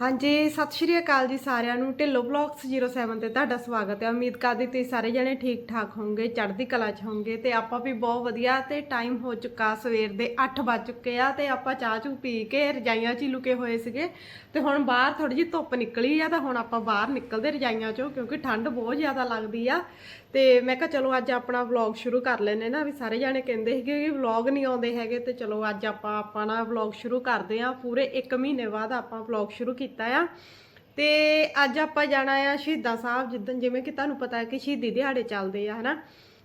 ਹਾਂਜੀ, ਸਤਿ ਸ਼੍ਰੀ ਅਕਾਲ ਜੀ ਸਾਰਿਆਂ ਨੂੰ। ਢਿੱਲੋ ਬਲੌਗਸ 07 ਤੇ ਤੁਹਾਡਾ ਸਵਾਗਤ ਹੈ। ਉਮੀਦ ਕਰਦੀ ਤੁਸੀਂ ਸਾਰੇ ਜਣੇ ਠੀਕ ਠਾਕ ਹੋਵੋਗੇ, ਚੜ੍ਹਦੀ ਕਲਾ 'ਚ ਹੋਵੋਗੇ ਤੇ ਆਪਾਂ ਵੀ ਬਹੁਤ ਵਧੀਆ ਤੇ ਟਾਈਮ ਹੋ ਚੁੱਕਾ ਸਵੇਰ ਦੇ 8 ਵੱਜ ਚੁੱਕੇ ਆ ਤੇ ਆਪਾਂ ਚਾਹ ਚੂ ਪੀ ਕੇ ਰਜਾਈਆਂ 'ਚ ਹੀ ਲੁਕੇ ਹੋਏ ਸੀਗੇ। ਤੇ ਹੁਣ ਬਾਹਰ ਥੋੜੀ ਜਿਹੀ ਧੁੱਪ ਨਿਕਲੀ ਆ ਤਾਂ ਹੁਣ ਆਪਾਂ ਬਾਹਰ ਨਿਕਲਦੇ ਰਜਾਈਆਂ 'ਚੋਂ ਕਿਉਂਕਿ ਠੰਡ ਬਹੁਤ ਜ਼ਿਆਦਾ ਲੱਗਦੀ ਆ। ਤੇ ਮੈਂ ਕਿਹਾ ਚਲੋ ਅੱਜ ਆਪਣਾ ਵਲੌਗ ਸ਼ੁਰੂ ਕਰ ਲੈਨੇ ਨਾ, ਵੀ ਸਾਰੇ ਜਾਣੇ ਕਹਿੰਦੇ ਸੀਗੇ ਕਿ ਵਲੌਗ ਨਹੀਂ ਆਉਂਦੇ ਹੈਗੇ ਤੇ ਚਲੋ ਅੱਜ ਆਪਾਂ ਆਪਾਂ ਨਾ ਵਲੌਗ ਸ਼ੁਰੂ ਕਰਦੇ ਆ ਪੂਰੇ 1 ਮਹੀਨੇ ਬਾਅਦ ਆਪਾਂ ਵਲੌਗ ਸ਼ੁਰੂ ਕੀਤਾ ਆ। ਤੇ ਅੱਜ ਆਪਾਂ ਜਾਣਾ ਆ ਸ਼ਹੀਦਾਂ ਸਾਹਿਬ, ਜਿੱਦਣ ਜਿਵੇਂ ਕਿ ਤੁਹਾਨੂੰ ਪਤਾ ਹੈ ਕਿ ਸ਼ਹੀਦੀ ਦਿਹਾੜੇ ਚੱਲਦੇ ਆ, ਹਨਾ।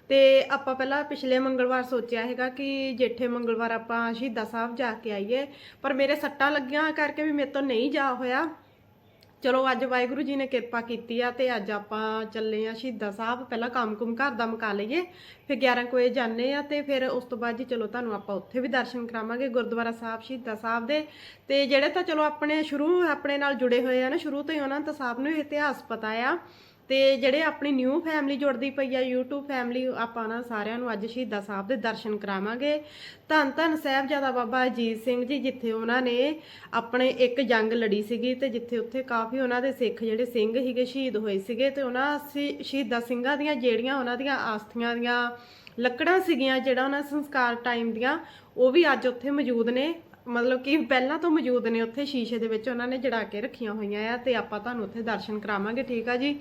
ਤੇ ਆਪਾਂ ਪਹਿਲਾਂ ਪਿਛਲੇ ਮੰਗਲਵਾਰ ਸੋਚਿਆ ਹੈਗਾ ਕਿ ਜੇਠੇ ਮੰਗਲਵਾਰ ਆਪਾਂ ਸ਼ਹੀਦਾਂ ਸਾਹਿਬ ਜਾ ਕੇ ਆਈਏ, ਪਰ ਮੇਰੇ ਸੱਟਾਂ ਲੱਗੀਆਂ ਕਰਕੇ ਵੀ ਮੇਰੇ ਤੋਂ ਨਹੀਂ ਜਾ ਹੋਇਆ। ਚਲੋ ਅੱਜ ਵਾਹਿਗੁਰੂ ਜੀ ਨੇ ਕਿਰਪਾ ਕੀਤੀ ਆ ਤੇ ਅੱਜ ਆਪਾਂ ਚੱਲੇ ਆ ਸ਼ਹੀਦਾਂ ਸਾਹਿਬ। ਪਹਿਲਾਂ ਕੰਮ-ਕੁਮ ਘਰ ਦਾ ਮੁਕਾ ਲਈਏ, ਫਿਰ 11 ਕੁ ਵਜੇ ਜਾਂਦੇ ਆ ਤੇ ਫਿਰ ਉਸ ਤੋਂ ਬਾਅਦ ਜੀ ਚਲੋ ਤੁਹਾਨੂੰ ਆਪਾਂ ਉੱਥੇ ਵੀ ਦਰਸ਼ਨ ਕਰਾਵਾਂਗੇ ਗੁਰਦੁਆਰਾ ਸਾਹਿਬ, ਸ਼ਹੀਦਾਂ ਸਾਹਿਬ ਦੇ। ਤੇ ਜਿਹੜੇ ਤਾਂ ਚਲੋ ਆਪਣੇ ਸ਼ੁਰੂ, ਆਪਣੇ ਨਾਲ ਜੁੜੇ ਹੋਏ ਆ ਨਾ, ਸ਼ੁਰੂ ਤੋਂ ਹੀ ਉਹਨਾਂ ਨੂੰ ਤਾਂ ਸਭ ਨੂੰ ਇਤਿਹਾਸ ਪਤਾ ਆ। ਤੇ ਜਿਹੜੇ ਆਪਣੀ ਨਿਊ ਫੈਮਿਲੀ ਜੁੜਦੀ ਪਈ ਆ, YouTube ਫੈਮਿਲੀ ਆਪਾਂ ਨਾ ਸਾਰਿਆਂ ਨੂੰ ਅੱਜ ਸ਼ਹੀਦਾਂ ਸਾਹਿਬ ਦੇ ਦਰਸ਼ਨ ਕਰਾਵਾਂਗੇ। ਧੰਨ ਧੰਨ ਸਾਹਿਬਜ਼ਾਦਾ ਬਾਬਾ ਅਜੀਤ ਸਿੰਘ ਜੀ, ਜਿੱਥੇ ਉਹਨਾਂ ਨੇ ਆਪਣੇ ਇੱਕ ਜੰਗ ਲੜੀ ਸੀਗੀ ਤੇ ਜਿੱਥੇ ਉੱਥੇ ਕਾਫੀ ਉਹਨਾਂ ਦੇ ਸਿੱਖ ਜਿਹੜੇ ਸਿੰਘ ਸੀਗੇ ਸ਼ਹੀਦ ਹੋਏ ਸੀਗੇ ਤੇ ਉਹਨਾਂ ਸੀ- ਸ਼ਹੀਦਾਂ ਸਿੰਘਾਂ ਦੀਆਂ ਜਿਹੜੀਆਂ ਉਹਨਾਂ ਦੀਆਂ ਆਸਥੀਆਂ ਦੀਆਂ ਲੱਕੜਾਂ ਸੀਗੀਆਂ, ਜਿਹੜਾ ਉਹਨਾਂ ਸੰਸਕਾਰ ਟਾਈਮ ਦੀਆਂ, ਉਹ ਵੀ ਅੱਜ ਉੱਥੇ ਮੌਜੂਦ ਨੇ। ਮਤਲਬ ਕਿ ਪਹਿਲਾਂ ਤੋਂ ਮੌਜੂਦ ਨੇ ਉੱਥੇ ਸ਼ੀਸ਼ੇ ਦੇ ਵਿੱਚ ਉਹਨਾਂ ਨੇ ਜੜਾ ਕੇ ਰੱਖੀਆਂ ਹੋਈਆਂ ਆ ਤੇ ਆਪਾਂ ਤੁਹਾਨੂੰ ਉੱਥੇ ਦਰਸ਼ਨ ਕਰਾਵਾਂਗੇ, ਠੀਕ ਆ ਜੀ?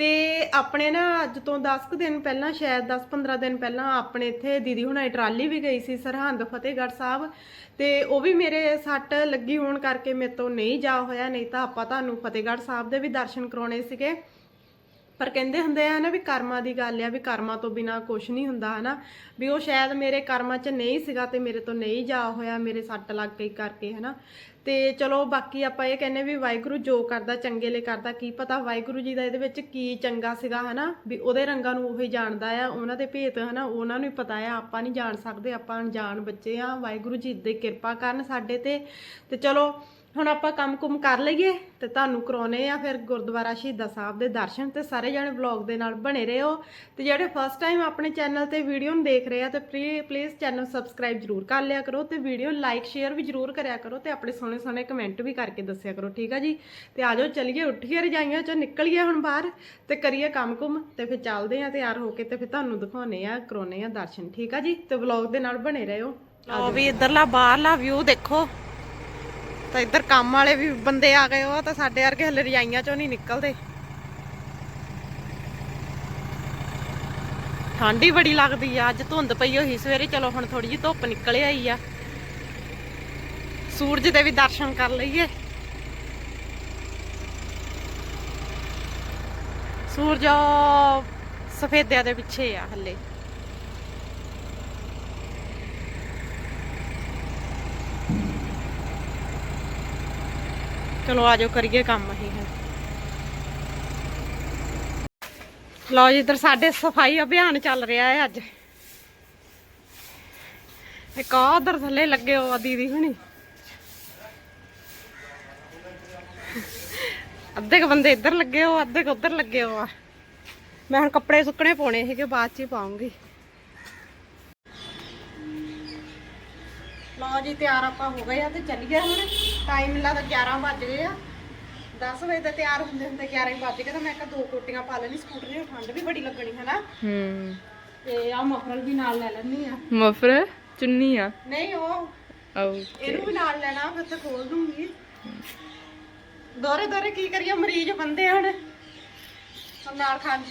ਤੇ ਆਪਣੇ ਨਾ ਅੱਜ ਤੋਂ 10 ਕੁ ਦਿਨ ਪਹਿਲਾਂ, ਸ਼ਾਇਦ 10-15 ਦਿਨ ਪਹਿਲਾਂ ਆਪਣੇ ਇੱਥੇ ਦੀਦੀ ਹੁਣਾਂ ਟਰਾਲੀ ਵੀ ਗਈ ਸੀ ਸਰਹੰਦ ਫਤਿਹਗੜ੍ਹ ਸਾਹਿਬ ਤੇ ਉਹ ਵੀ ਮੇਰੇ ਸੱਟ ਲੱਗੀ ਹੋਣ ਕਰਕੇ ਮੇਰੇ ਤੋਂ ਨਹੀਂ ਜਾ ਹੋਇਆ, ਨਹੀਂ ਤਾਂ ਆਪਾਂ ਤੁਹਾਨੂੰ ਫਤਿਹਗੜ੍ਹ ਸਾਹਿਬ ਦੇ ਵੀ ਦਰਸ਼ਨ ਕਰਾਉਣੇ ਸੀਗੇ। ਪਰ ਕਹਿੰਦੇ ਹੁੰਦੇ ਆ ਨਾ ਵੀ ਕਰਮਾਂ ਦੀ ਗੱਲ ਆ, ਵੀ ਕਰਮਾਂ ਤੋਂ ਬਿਨਾ ਕੁਝ ਨਹੀਂ ਹੁੰਦਾ, ਹਨਾ? ਵੀ ਉਹ ਸ਼ਾਇਦ ਮੇਰੇ ਕਰਮਾਂ 'ਚ ਨਹੀਂ ਸੀਗਾ ਤੇ ਮੇਰੇ ਤੋਂ ਨਹੀਂ ਜਾ ਹੋਇਆ, ਮੇਰੇ ਸੱਟ ਲੱਗ ਗਈ ਕਰਕੇ, ਹਨਾ? ਤੇ ਚਲੋ ਬਾਕੀ ਆਪਾਂ ਇਹ ਕਹਿੰਨੇ ਵੀ ਵਾਹਿਗੁਰੂ ਜੋ ਕਰਦਾ, ਚੰਗੇ ਲਈ ਕਰਦਾ, ਕੀ ਪਤਾ ਵਾਹਿਗੁਰੂ ਜੀ ਦਾ ਇਹਦੇ ਵਿੱਚ ਕੀ ਚੰਗਾ ਸੀਗਾ, ਹਨਾ? ਵੀ ਉਹਦੇ ਰੰਗਾਂ ਨੂੰ ਉਹੀ ਜਾਣਦਾ ਆ, ਉਹਨਾਂ ਦੇ ਭੇਤ, ਹਨਾ? ਉਹਨਾਂ ਨੂੰ ਹੀ ਪਤਾ ਆ, ਆਪਾਂ ਨਹੀਂ ਜਾਣ ਸਕਦੇ, ਆਪਾਂ ਅਣਜਾਣ ਬੱਚੇ ਆ, ਵਾਹਿਗੁਰੂ ਜੀ ਦੀ ਕਿਰਪਾ ਕਰਨ ਸਾਡੇ ਤੇ। ਤੇ ਚਲੋ ਹੁਣ ਆਪਾਂ ਕੰਮ-ਕੁਮ ਕਰ ਲਈਏ ਤੇ ਤੁਹਾਨੂੰ ਕਰਾਉਨੇ ਆ ਫਿਰ ਗੁਰਦੁਆਰਾ ਸ਼ਹੀਦਾਂ ਸਾਹਿਬ ਦੇ ਦਰਸ਼ਨ ਤੇ ਸਾਰੇ ਜਣੇ ਵਲੌਗ ਦੇ ਨਾਲ ਬਣੇ ਰਹੋ ਤੇ ਜਿਹੜੇ ਫਸਟ ਟਾਈਮ ਆਪਣੇ ਚੈਨਲ ਤੇ ਵੀਡੀਓ ਨੂੰ ਦੇਖ ਰਹੇ ਆ ਤੇ ਪਲੀਜ਼ ਚੈਨਲ ਸਬਸਕ੍ਰਾਈਬ ਜਰੂਰ ਕਰ ਲਿਆ ਕਰੋ ਤੇ ਵੀਡੀਓ ਲਾਈਕ ਸ਼ੇਅਰ ਵੀ ਜਰੂਰ ਕਰਿਆ ਕਰੋ ਤੇ ਆਪਣੇ ਸੋਹਣੇ ਸੋਹਣੇ ਕਮੈਂਟ ਵੀ ਕਰਕੇ ਦੱਸਿਆ ਕਰੋ, ਠੀਕ ਆ ਜੀ? ਤੇ ਆਜੋ ਚਲੀਏ, ਉੱਠੀਏ, ਰਜਾਈਆਂ ਚੋਂ ਨਿਕਲੀਏ ਹੁਣ ਬਾਹਰ ਤੇ ਕਰੀਏ ਕੰਮ-ਕੁਮ ਤੇ ਫਿਰ ਚੱਲਦੇ ਆ ਤਿਆਰ ਹੋ ਕੇ ਤੇ ਫਿਰ ਤੁਹਾਨੂੰ ਦਿਖਾਉਨੇ ਆ ਕਰਾਉਨੇ ਆ ਦਰਸ਼ਨ, ਠੀਕ ਆ ਜੀ? ਤੇ ਵਲੌਗ ਦੇ ਨਾਲ ਬਣੇ ਰਹੋ। ਲਓ ਵੀ ਇੱਧਰਲਾ ਬਾਹਰਲਾ ਵਿਊ ਦੇਖੋ। ਤਾਂ ਇੱਧਰ ਕੰਮ ਵਾਲੇ ਵੀ ਬੰਦੇ ਆ ਗਏ, ਉਹ ਤਾਂ ਸਾਡੇ ਵਰਗੇ ਹਲੇ ਰਜਾਈਆਂ ਚੋਂ ਨਹੀਂ ਨਿਕਲਦੇ। ਠੰਡ ਹੀ ਬੜੀ ਲੱਗਦੀ ਆ, ਅੱਜ ਧੁੰਦ ਪਈ ਹੋਈ ਸਵੇਰੇ, ਚਲੋ ਹੁਣ ਥੋੜੀ ਜਿਹੀ ਧੁੱਪ ਨਿਕਲ ਆਈ ਆ। ਸੂਰਜ ਦੇ ਵੀ ਦਰਸ਼ਨ ਕਰ ਲਈਏ। ਸੂਰਜ ਸਫੇਦਿਆਂ ਦੇ ਪਿੱਛੇ ਆ ਹੱਲੇ। ਚਲੋ ਆਜੋ ਕਰੀਏ ਕੰਮ ਅਸੀਂ ਹੁਣ ਲਓ ਜੀ, ਇੱਧਰ ਸਾਡੇ ਸਫ਼ਾਈ ਅਭਿਆਨ ਚੱਲ ਰਿਹਾ ਹੈ ਅੱਜ। ਇੱਕ ਆਹ ਉਧਰ ਥੱਲੇ ਲੱਗੇ ਹੋ ਆ ਦੀਦੀ ਹੁਣੀ। ਅੱਧੇ ਕ ਬੰਦੇ ਇੱਧਰ ਲੱਗੇ ਹੋ ਅੱਧੇ ਕ ਉੱਧਰ ਲੱਗੇ ਹੋ ਆ। ਮੈਂ ਹੁਣ ਕੱਪੜੇ ਸੁੱਕਣੇ ਪਾਉਣੇ ਸੀਗੇ, ਬਾਅਦ ਚ ਹੀ ਪਾਉਂਗੀ। ਲਓ ਜੀ, ਤਿਆਰ ਆਪਾਂ ਹੋ ਗਏ ਆ ਤੇ ਚੱਲੀਏ ਹੁਣ। ਟਾਈਮ ਲੱਗਦਾ 11 ਵੱਜ ਗਏ ਆ। 10 ਵਜੇ ਤੇ ਤਿਆਰ ਹੁੰਦੇ ਹੁੰਦੇ 11 ਹੀ ਵੱਜ ਗਏ ਤਾਂ ਮੈਂ ਕਿਹਾ ਦੋ ਕੋਟੀਆਂ ਪਾ ਲੈਣੀ ਸਕੂਟਰ ਦੀ ਠੰਡ ਵੀ ਬੜੀ ਲੱਗਣੀ ਹੈ ਨਾ ਹੂੰ ਤੇ ਆ ਮਫਰਲ ਵੀ ਨਾਲ ਲੈ ਲੈਣੀ ਆ। ਮਫਰ ਚੁੰਨੀ ਆ? ਨਹੀਂ ਉਹ ਆਓ। ਇਹਨੂੰ ਵੀ ਨਾਲ ਲੈਣਾ ਫਿਰ ਤੇ ਖੋਲ ਦੂੰਗੀ। ਦੋਰੇ ਦੋਰੇ ਕੀ ਕਰੀਏ ਮਰੀਜ਼ ਬੰਦੇ ਹਨ ਨਾਲ ਖਾਣ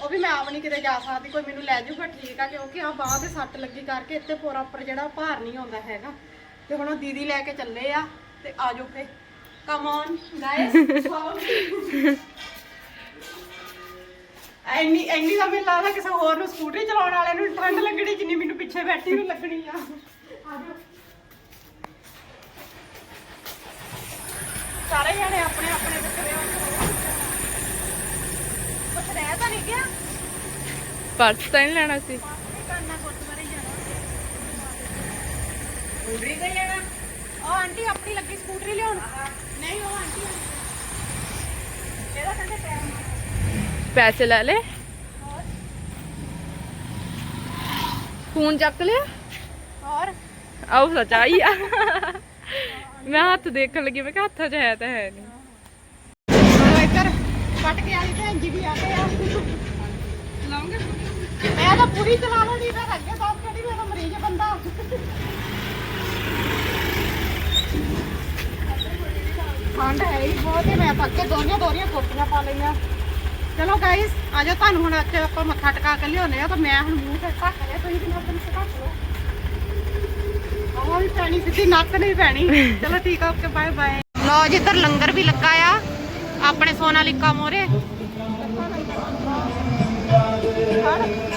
ਉਹ ਵੀ ਮੈਂ ਆਪ ਨਹੀਂ ਕਿਤੇ ਜਾ ਸਕਦੀ ਕੋਈ ਮੈਨੂੰ ਲੈ ਜਾਊਗਾ ਠੀਕ ਆ ਕਿਉਂਕਿ ਆ ਬਾਹ ਦੇ ਸੱਟ ਲੱਗੀ ਕਰਕੇ ਇੱਥੇ ਪੂਰਾ ਉੱਪਰ ਜਿਹੜਾ ਭਾਰ ਨਹੀਂ ਆਉਂਦਾ ਹੈਗਾ। ਤੇ ਹੁਣ ਉਹ ਦੀਦੀ ਲੈ ਕੇ ਚੱਲੇ ਆ। ਤੇ ਆ ਜਾਓ ਫੇ ਕਮ ਔਨ ਗਾਇਸ ਐਨੀ ਐਨੀ ਤਾਂ ਮੈਨੂੰ ਲੱਗਦਾ ਕਿਸੇ ਹੋਰ ਨੂੰ ਸਕੂਟਰੀ ਚਲਾਉਣ ਵਾਲੇ ਨੂੰ ਠੰਡ ਲੱਗਣੀ ਜਿੰਨੀ ਮੈਨੂੰ ਪਿੱਛੇ ਬੈਠੀ ਨੂੰ ਲੱਗਣੀ ਆ। ਸਾਰੇ ਜਣੇ ਆਪਣੇ ਆਪਣੇ ਵਿਚਰੇ ਕੁਛ ਰਹਿ ਤਾਂ ਨਹੀਂ ਗਿਆ? ਪਰਸ ਤਾਂ ਨਹੀਂ ਲੈਣਾ ਸੀ। ਕਰਨਾ ਗੁਰਦੁਆਰੇ ਜਾਣਾ। ਸਕੂਟਰੀ ਤੇ ਜਾਣਾ ਉਹ ਆਂਟੀ ਆਪਣੀ ਲੱਗੀ ਸਕੂਟਰੀ ਲਿਆਉਣ। ਨਹੀਂ ਉਹ ਆਂਟੀ ਇਹਦਾ ਕਹਿੰਦੇ ਪੈਸੇ ਲੈ ਲੈ ਫੋਨ ਚੱਕ ਲਿਆ? ਹੋਰ? ਆਓ ਸੱਚ ਆਈ ਆ। ਮੈਂ ਹੱਥ ਦੇਖਣ ਲੱਗੀ ਮੈਂ ਕਿਹਾ ਹੱਥਾਂ 'ਚ ਹੈ ਤਾਂ ਹੈ ਨਹੀਂ। ਇੱਧਰ ਪਟਕੇ ਵਾਲੀ ਭੈਣ ਜੀ ਵੀ ਆ ਗਏ ਆ। ਲਾਉਂਗੇ। ਮੈਂ ਤਾਂ ਪੂਰੀ ਚਲਾ ਲੈਣੀ ਫਿਰ ਅੱਗੇ ਬਾਤ ਕਰੀ ਮੇਰਾ ਮਰੀਜ਼ ਬੰਦਾ। ਠੰਡ ਹੈ ਹੀ ਬਹੁਤ ਹੀ, ਮੈਂ ਤਾਂ ਦੋਨੀਆਂ ਦੋਨੀਆਂ ਕੋਟੀਆਂ ਪਾ ਲਈਆਂ। ਚਲੋ ਗਾਇਸ ਆਜੋ ਤੁਹਾਨੂੰ ਹੁਣ ਅੱਜ ਆਪਾਂ ਮੱਥਾ ਟਿਕਾ ਕੇ ਲਿਆਉਨੇ ਆ ਤਾਂ ਮੈਂ ਹੁਣ ਮੂੰਹ ਤੇ ਢੱਕ ਲਿਆ ਤੁਸੀਂ ਵੀ ਨਾਲ ਤੇ ਢੱਕ ਲਓ ਉਹ ਵੀ ਪੈਣੀ, ਸਿੱਧੀ ਨੱਕ ਨਹੀਂ ਪੈਣੀ। ਚਲੋ ਠੀਕ ਆ ਓਕੇ ਬਾਏ ਬਾਏ ਲੋ ਜਿੱਧਰ ਲੰਗਰ ਵੀ ਲੱਗਾ ਆ। ਆਪਣੇ ਸੋਨਾਲੀਕਾ ਮੋਰੇ।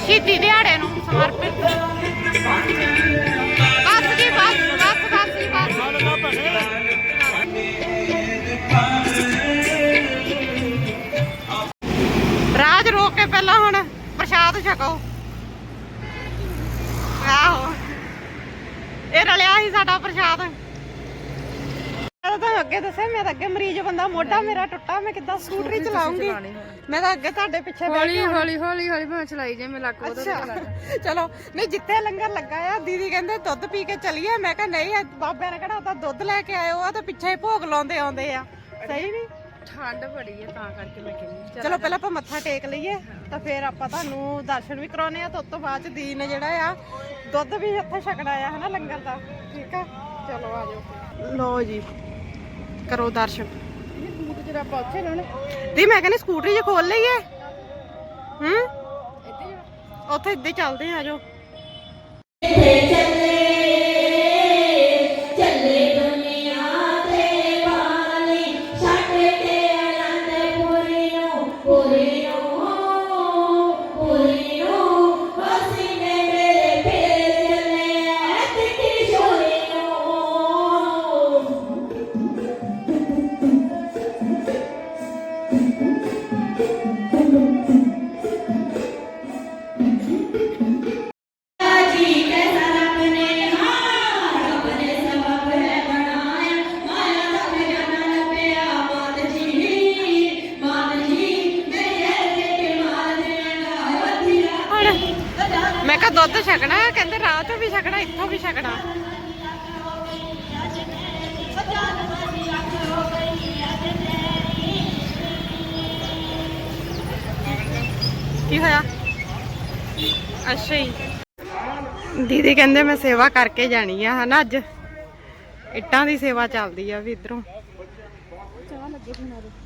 ਸ਼ਹੀਦੀ ਦਿਹਾੜੇ ਨੂੰ ਸਮਰਪਿਤ। ਪ੍ਰਸ਼ਾਦ ਮੈਂ ਤਾਂ ਅੱਗੇ ਦੱਸਿਆ ਮੈਂ ਤਾਂ ਅੱਗੇ ਮਰੀਜ਼ ਬੰਦਾ ਮੋਢਾ ਮੇਰਾ ਟੁੱਟਾ ਮੈਂ ਕਿੱਦਾਂ ਸਕੂਟਰੀ ਚਲਾਉਂਗੀ? ਮੈਂ ਤਾਂ ਅੱਗੇ ਤੁਹਾਡੇ ਪਿੱਛੇ ਬੈਠ ਹੌਲੀ ਕੇ ਹੌਲੀ ਹੌਲੀ ਹੌਲੀ ਮੈਂ ਚਲਾਈ ਜੇ ਮੈਂ ਲੱਕ ਉਹਦਾ ਚਲੋ ਨਹੀਂ ਜਿੱਥੇ ਲੰਗਰ ਲੱਗਾ ਆ ਦੀਦੀ ਕਹਿੰਦੇ ਦੁੱਧ ਪੀ ਕੇ ਚਲੀਏ। ਮੈਂ ਕਿਹਾ ਨਹੀਂ ਬਾਬਿਆਂ ਨੇ ਕਿਹੜਾ ਉਹ ਤਾਂ ਦੁੱਧ ਲੈ ਕੇ ਆਏ ਉਹ ਤਾਂ ਪਿੱਛੇ ਹੀ ਭੋਗ ਲਾਉਂਦੇ ਆਉਂਦੇ ਆ। ਸਹੀ ਨਹੀਂ? ਠੰਡ ਬੜੀ ਹੈ ਤਾਂ ਕਰਕੇ ਮੈਂ ਕਹਿੰਦੀ ਚਲੋ ਪਹਿਲਾਂ ਆਪਾਂ ਮੱਥਾ ਟੇਕ ਲਈਏ ਤਾਂ ਫਿਰ ਆਪਾਂ ਤੁਹਾਨੂੰ ਦਰਸ਼ਨ ਵੀ ਕਰਾਉਨੇ ਆ ਤੇ ਉਸ ਤੋਂ ਬਾਅਦ ਚ ਦੀਦੀ ਨੇ ਜਿਹੜਾ ਆ ਦੁੱਧ ਵੀ ਇੱਥੇ ਛਕਣਾ ਆ ਹਨਾ ਲੰਗਰ ਦਾ। ਠੀਕ ਆ? ਚਲੋ ਆ ਜਾਓ। ਲੋ ਜੀ ਕਰੋ ਦਰਸ਼ਨ। ਬੂਟ ਜਿਹੜਾ ਆਪਾਂ ਉੱਥੇ ਲਾਉਣੇ। ਦੀ ਮੈਂ ਕਹਿੰਦੀ ਸਕੂਟਰੀ ਜੇ ਖੋਲ ਲਈਏ। ਹੂੰ? ਉੱਥੇ ਇੱਦਾਂ ਚੱਲਦੇ ਆ ਜਾਓ। ਹੁਣ ਛਕਣਾ, ਕਹਿੰਦੇ ਰਾਤ ਵੀ ਛਕਣਾ, ਇੱਥੋਂ ਵੀ ਛਕਣਾ। ਕੀ ਹੋਇਆ? ਅੱਛਾ ਹੀ ਦੀਦੀ ਕਹਿੰਦੇ ਮੈਂ ਸੇਵਾ ਕਰਕੇ ਜਾਣੀ ਆ, ਹਨਾ ਅੱਜ? ਇੱਟਾਂ ਦੀ ਸੇਵਾ ਚੱਲਦੀ ਆ ਵੀ ਇਧਰੋਂ।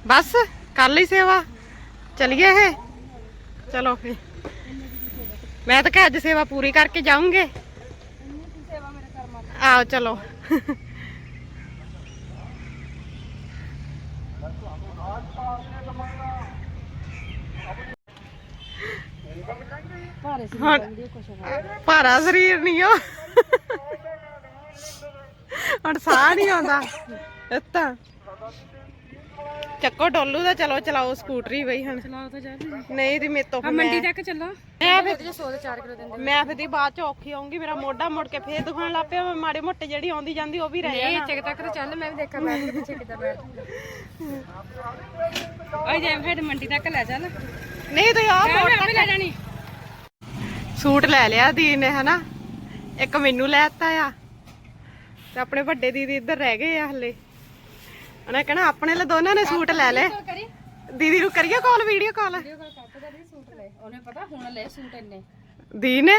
ਬਸ, ਕਰ ਲਈ ਸੇਵਾ। ਚਲੀਏ ਇਹ? ਚਲੋ ਫੇ ਮੈਂ ਤਾਂ ਕਿ ਅੱਜ ਸੇਵਾ ਪੂਰੀ ਕਰਕੇ ਜਾਉਂਗੇ ਆਓ, ਚਲੋ। ਹੁਣ ਭਾਰਾ ਸਰੀਰ ਨਹੀਂ ਉਹ ਹੁਣ ਸਾਹ ਨਹੀਂ ਆਉਂਦਾ। ਇੱਤਾ ਚੱਕੋ ਡੋਲੂ ਦਾ ਚਲੋ ਚਲਾਓ ਸਕੂਟਰੀ ਬਈ ਹੁਣ। ਚਲਾਓ ਤਾਂ ਜਾ ਨਹੀਂ ਦੀ ਮੇਰੇ ਤੋਂ ਫਿਰ ਮੰਡੀ ਮੈਂ- ਤੱਕ ਚੱਲੋ। ਮੈਂ ਫਿਰ ਜੇ 100 ਦੇ 4 ਕਿਲੋ ਦਿੰਦੇ ਮੈਂ ਫਿਰ ਦੀ ਬਾਅਦ ਚ ਔਖੀ ਆਉਂਗੀ ਮੇਰਾ ਮੋਢਾ ਮੁੜ ਕੇ ਫੇਰ ਦੁਖਣ ਲੱਗ ਪਿਆ ਮੈਂ ਮਾੜੇ ਮੋਟੇ ਜਿਹੜੀ ਆਉਂਦੀ ਜਾਂਦੀ ਉਹ ਵੀ ਰਹਿ ਜਾਣਾ। ਚੱਕ ਤੱਕ ਤਾਂ ਚੱਲ ਮੈਂ ਵੀ ਦੇਖਾਂ ਕੇ ਪਿੱਛੇ ਕਿੱਦਾਂ ਬੈਠ। ਓਏ ਜੇ ਫਿਰ ਮੰਡੀ ਤੱਕ ਲੈ ਚੱਲ। ਨਹੀਂ ਆਹ ਮੈਂ ਮੋੜ ਆਪੇ ਲੈ ਜਾਣੀ। ਸੂਟ ਲੈ ਲਿਆ ਦੀ ਨੇ ਹਨਾ? ਇੱਕ ਮੈਨੂੰ ਲੈ ਦਿੱਤਾ ਆ। ਤੇ ਆਪਣੇ ਵੱਡੇ ਦੀਦੀ ਇੱਧਰ ਰਹਿ ਗਏ ਆ ਹਲੇ। ਉਹਨੇ ਕਹਿਣਾ ਆਪਣੇ ਲਈ ਦੋਨਾਂ ਨੇ ਸੂਟ ਲੈ ਲਏ। ਕਰੀ? ਦੀਦੀ ਨੂੰ ਕਰੀਏ call video call video call ਕੱਟ ਦਾ ਸੂਟ ਲੈ। ਉਹਨੇ ਪਤਾ ਹੁਣ ਲੈ ਸੂਟ ਇੰਨੇ। ਦੀ ਨੇ?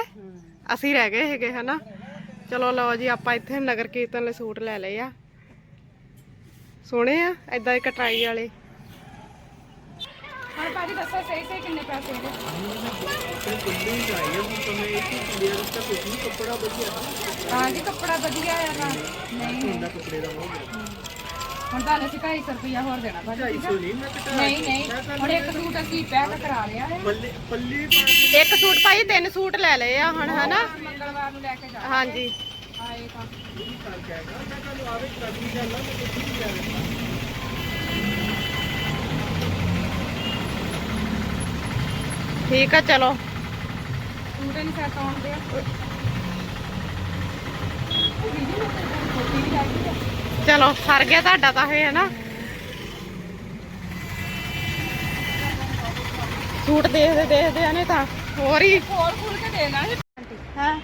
ਅਸੀਂ ਰਹਿ ਗਏ ਹੈਗੇ ਹਨਾ? ਚਲੋ ਲਓ ਜੀ ਆਪਾਂ ਇੱਥੇ ਨਗਰ ਕੀਰਤਨ ਲਈ ਸੂਟ ਲੈ ਲਏ ਆ। ਸੋਹਣੇ ਆ ਐਦਾਂ ਦੇ ਕਟਾਈ ਵਾਲੇ। ਹੁਣ ਭਾਜੀ ਦੱਸੋ ਸਹੀ ਸਹੀ ਕਿੰਨੇ ਪੈਸੇ ਦੇ ਹਾਂ ਜੀ ਕੱਪੜਾ ਵਧੀਆ ਆ ਨਾ ਨਹੀਂ। ਹੁੰਦਾ ਕੱਪੜੇ ਦਾ ਹੁਣ ਤੁਹਾਨੂੰ ਅਸੀਂ 250 ਰੁਪਇਆ ਹੋਰ ਦੇਣਾ ਭਾਜੀ ਠੀਕ ਆ? ਨਹੀਂ ਨਹੀਂ ਹੁਣ ਇੱਕ ਸੂਟ ਅਸੀਂ ਪੈਕ ਕਰਾ ਲਿਆ ਹੈ। ਇੱਕ ਸੂਟ ਭਾਈ ਤਿੰਨ ਸੂਟ ਲੈ ਲਏ ਆ ਹੁਣ ਹਨਾ? ਮੰਗਲਵਾਰ ਨੂੰ ਲੈ ਕੇ ਜਾ ਹਾਂਜੀ। ਆਏ ਤਾਂ। ਠੀਕ ਆ। ਚਲੋ। ਸੂਟ ਨਹੀਂ ਸੈੱਟ ਆਉਂਦੇ ਆ ਚਲੋ ਸਰ ਗਿਆ ਤੁਹਾਡਾ ਤਾਂ ਇਹ ਹਨਾ? ਸੂਟ ਦੇਖਦੇ ਦੇਖਦੇ ਆ ਨੇ ਤਾਂ ਹੋਰ ਹੀ। ਹੋਰ ਖੁੱਲ ਕੇ ਦੇ ਦਾਂਗੇ। ਹਾਂ?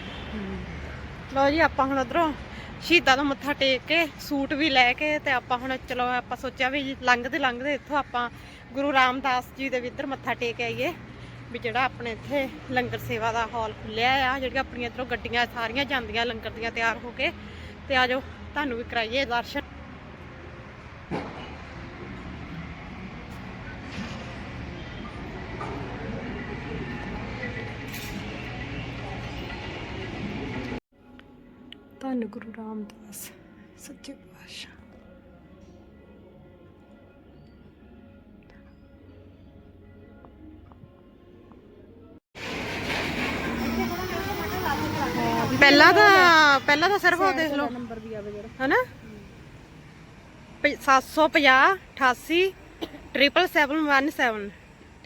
ਲੋ ਜੀ ਆਪਾਂ ਹੁਣ ਉਧਰੋਂ ਸ਼ਹੀਦਾਂ ਦਾ ਮੱਥਾ ਟੇਕ ਕੇ ਸੂਟ ਵੀ ਲੈ ਕੇ ਤੇ ਆਪਾਂ ਹੁਣ ਚਲੋ ਆਪਾਂ ਸੋਚਿਆ ਵੀ ਲੰਘਦੇ ਲੰਘਦੇ ਇੱਥੋਂ ਆਪਾਂ ਗੁਰੂ ਰਾਮਦਾਸ ਜੀ ਦੇ ਵੀ ਇੱਧਰ ਮੱਥਾ ਟੇਕ ਆਈਏ। ਵੀ ਜਿਹੜਾ ਆਪਣੇ ਇੱਥੇ ਲੰਗਰ ਸੇਵਾ ਦਾ ਹਾਲ ਖੁੱਲਿਆ ਆ ਜਿਹੜੀਆਂ ਆਪਣੀਆਂ ਇੱਧਰੋਂ ਗੱਡੀਆਂ ਸਾਰੀਆਂ ਜਾਂਦੀਆਂ ਲੰਗਰ ਦੀਆਂ ਤਿਆਰ ਹੋ ਕੇ। ਤੇ ਆਜੋ ਤੁਹਾਨੂੰ ਵੀ ਕਰਾਈਏ ਦਰਸ਼ਨ। ਪਹਿਲਾਂ ਤਾਂ ਪਹਿਲਾਂ ਤਾਂ ਸਿਰਫ ਉਹ ਦੇਖ ਲਓ। ਨੰਬਰ ਵੀ ਆਵੇ ਜਿਹੜਾ। ਹਨਾ? 750 88 77717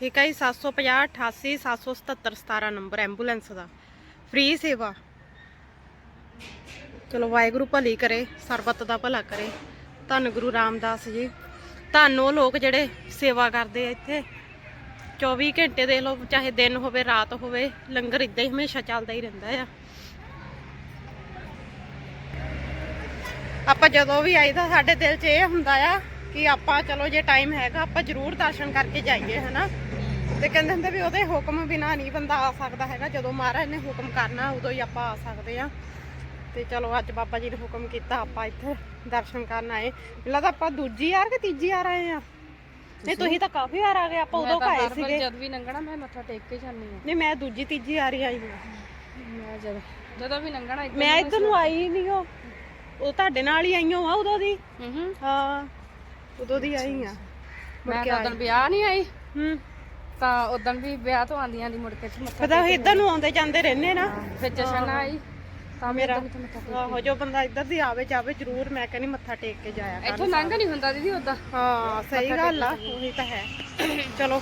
ਠੀਕ ਹੈ ਜੀ 750 88 777 17 ਨੰਬਰ ਐਂਬੂਲੈਂਸ ਦਾ। ਫ੍ਰੀ ਸੇਵਾ। ਚਲੋ ਵਾਹਿਗੁਰੂ ਭਲੀ ਕਰੇ ਸਰਬੱਤ ਦਾ ਭਲਾ ਕਰੇ। ਧੰਨ ਗੁਰੂ ਰਾਮਦਾਸ ਜੀ। ਧੰਨ ਉਹ ਲੋਕ ਜਿਹੜੇ ਸੇਵਾ ਕਰਦੇ ਆ ਇੱਥੇ। 24 ਘੰਟੇ ਦੇਖ ਲਓ ਚਾਹੇ ਦਿਨ ਹੋਵੇ ਰਾਤ ਹੋਵੇ ਲੰਗਰ ਇਦਾਂ ਹੀ ਹਮੇਸ਼ਾ ਚੱਲਦਾ ਹੀ ਰਹਿੰਦਾ ਆ। ਆਪਾਂ ਜਦੋਂ ਵੀ ਆਈਦਾ ਸਾਡੇ ਦਿਲ 'ਚ ਇਹ ਹੁੰਦਾ ਆ ਕਿ ਆਪਾਂ ਚਲੋ ਜੇ ਟਾਈਮ ਹੈਗਾ ਆਪਾਂ ਜ਼ਰੂਰ ਦਰਸ਼ਨ ਕਰਕੇ ਜਾਈਏ ਹਨਾ? ਤੇ ਕਹਿੰਦੇ ਹੁੰਦੇ ਵੀ ਉਹਦੇ ਹੁਕਮ ਬਿਨਾ ਨਹੀਂ ਬੰਦਾ ਆ ਸਕਦਾ ਹੈਗਾ। ਜਦੋਂ ਮਹਾਰਾਜ ਨੇ ਹੁਕਮ ਕਰਨਾ ਉਦੋਂ ਹੀ ਆਪਾਂ ਆ ਸਕਦੇ ਆ। ਤੇ ਚਲੋ ਅੱਜ ਬਾਬਾ ਜੀ ਨੇ ਹੁਕਮ ਕੀਤਾ ਆਪਾਂ ਇੱਥੇ ਦਰਸ਼ਨ ਕਰਨ ਆਏ। ਤਾਂ ਆਪਾਂ ਦੂਜੀ ਵਾਰ ਕਿ ਤੀਜੀ ਵਾਰ ਆਏ ਆ? ਨਹੀਂ ਤੁਸੀਂ ਤਾਂ ਕਾਫੀ ਵਾਰ ਆ ਗਏ ਆਪਾਂ ਉਦੋਂ ਆਏ ਸੀਗੇ। ਜਦ ਵੀ ਲੰਘਣਾ ਮੈਂ ਮੱਥਾ ਟੇਕ ਕੇ ਜਾਂਦੀ ਹਾਂ। ਨਹੀਂ ਮੈਂ ਦੂਜੀ ਤੀਜੀ ਵਾਰ ਹੀ ਆਈ ਹਾਂ ਮੈਂ ਜਦ ਜਦੋਂ ਵੀ ਲੰਘਣਾ ਮੈਂ ਇੱਧਰ ਨੂੰ ਆਈ ਨਹੀਂ ਉਹ ਉਹ ਤੁਹਾਡੇ ਨਾਲ ਹੀ ਆਈਆਂ ਆ ਉਦੋਂ ਦੀ? ਹੂੰ ਹੂੰ ਉਦੋਂ ਦੀ ਆਈ ਆ। ਮੈਂ ਤਾਂ ਉਦੋਂ ਵਿਆਹ ਨਹੀਂ ਆਈ। ਹੂੰ। ਤਾਂ ਉਦੋਂ ਵੀ ਵਿਆਹ ਤੋਂ ਆਂਦੀਆਂ ਦੀ ਮੁੜ ਕੇ ਇੱਥੇ ਮੱਥਾ ਪਤਾ ਇੱਧਰ ਨੂੰ ਆਉਂਦੇ ਜਾਂਦੇ ਰਹਿੰਦੇ ਨਾ। ਫਿਰ ਜਸ਼ਨ ਆਈ ਤਾਂ ਮੇਰਾ ਮੇਰਾ ਮੱਥਾ ਟੇਕ ਆਹੋ ਜੋ ਬੰਦਾ ਇੱਧਰ ਦੀ ਆਵੇ ਜਾਵੇ ਜ਼ਰੂਰ ਮੈਂ ਕਹਿੰਦੀ ਮੱਥਾ ਟੇਕ ਕੇ ਜਾਇਆ ਕਰ। ਇੱਥੋਂ ਲੰਘ ਨਹੀਂ ਹੁੰਦਾ ਦੀਦੀ ਉਦਾਂ। ਹਾਂ ਸਹੀ ਗੱਲ ਆ ਉਹੀ ਤਾਂ ਹੈ। ਚਲੋ।